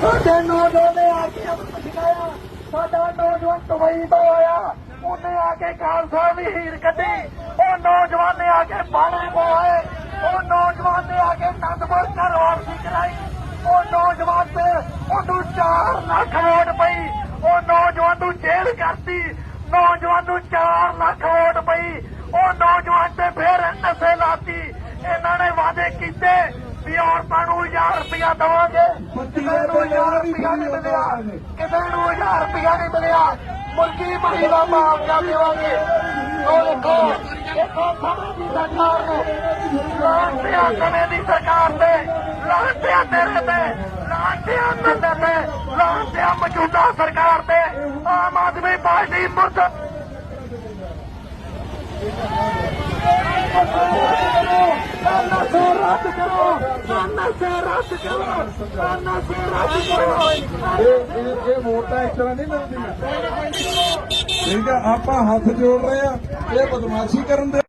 ਸਾਡੇ ਨੌਜਵਾਨ ਨੇ ਆ ਕੇ ਅਮਰ ਸਿਖਾਇਆ ਸਾਡਾ ਨੌਜਵਾਨ ਦੁਬਈ ਤੋਂ ਆਇਆ। ਉਹਨੇ ਆ ਕੇ ਖਾਲਸਾ ਦੀ ਹੀਰ ਕੱਢੀ। ਉਹ ਨੌਜਵਾਨ ਨੇ ਆ ਕੇ ਬਾਣੇ ਪਵਾਏ ਉਹ ਨੌਜਵਾਨ ਨੇ ਆ ਕੇ ਨੰਦਪੁਰ ਘਰ ਵਾਪਸੀ ਕਰਾਈ। ਉਹ ਨੌਜਵਾਨ ਤੇ ਉਹਨੂੰ 4 ਲੱਖ ਵੋਟ ਪਈ। ਉਹ ਨੌਜਵਾਨ ਨੂੰ ਜੇਲ੍ਹ ਕਰਤੀ। ਨੌਜਵਾਨ ਨੂੰ 4 ਲੱਖ ਵੋਟ ਪਈ। ਉਹ ਨੌਜਵਾਨ ਤੇ ਫੇਰ ਨਸ਼ੇ ਲਾਤੀ। ਇਹਨਾਂ ਨੇ ਵਾਅਦੇ ਕੀਤੇ ਵੀ ਔਰਤਾਂ ਨੂੰ 1000 ਰੁਪਇਆ ਦੇਵਾਂਗੇ। ਰੁਪਇਆ ਨਹੀਂ ਮਿਲਿਆ। ਕਿਸੇ ਨੂੰ 1000 ਰੁਪਇਆ ਨਹੀਂ ਮਿਲਿਆ। ਮੁਰਗੀ ਬੜੀ ਦਾ ਮਾਮਲਾ ਦੇਵਾਂਗੇ ਉਹ ਦੇਖੋ ਦੇਖੋ ਸਮੇਂ ਦੀ ਸਰਕਾਰ ਨੂੰ। ਲਾਂਟਿਆ ਸਮੇਂ ਦੀ ਸਰਕਾਰ ਤੇ ਲਾਂਟਿਆ ਤੇਰੇ ਤੇ ਲਾਂਟਿਆ ਨੰਦੇ ਤੇ ਲਾਂਟਿਆ ਮੌਜੂਦਾ ਸਰਕਾਰ ਤੇ ਆਮ ਆਦਮੀ ਪਾਰਟੀ ਮੁਰਦ ਨਸ਼ੇ ਰੱਦ ਕਰੋ ਨਸ਼ੇ ਰੱਦ ਕਰੋ ਨਸ਼ੇ ਰੱਦ ਕਰੋ ਇਹ ਇਹ ਇਹ ਵੋਟਾਂ ਇਸ ਤਰ੍ਹਾਂ ਨਹੀਂ ਮਿਲਦੀਆਂ ਠੀਕ ਹੈ ਆਪਾਂ ਹੱਥ ਜੋੜ ਰਹੇ ਆ। ਇਹ ਬਦਮਾਸ਼ੀ ਕਰਨ ਦੇ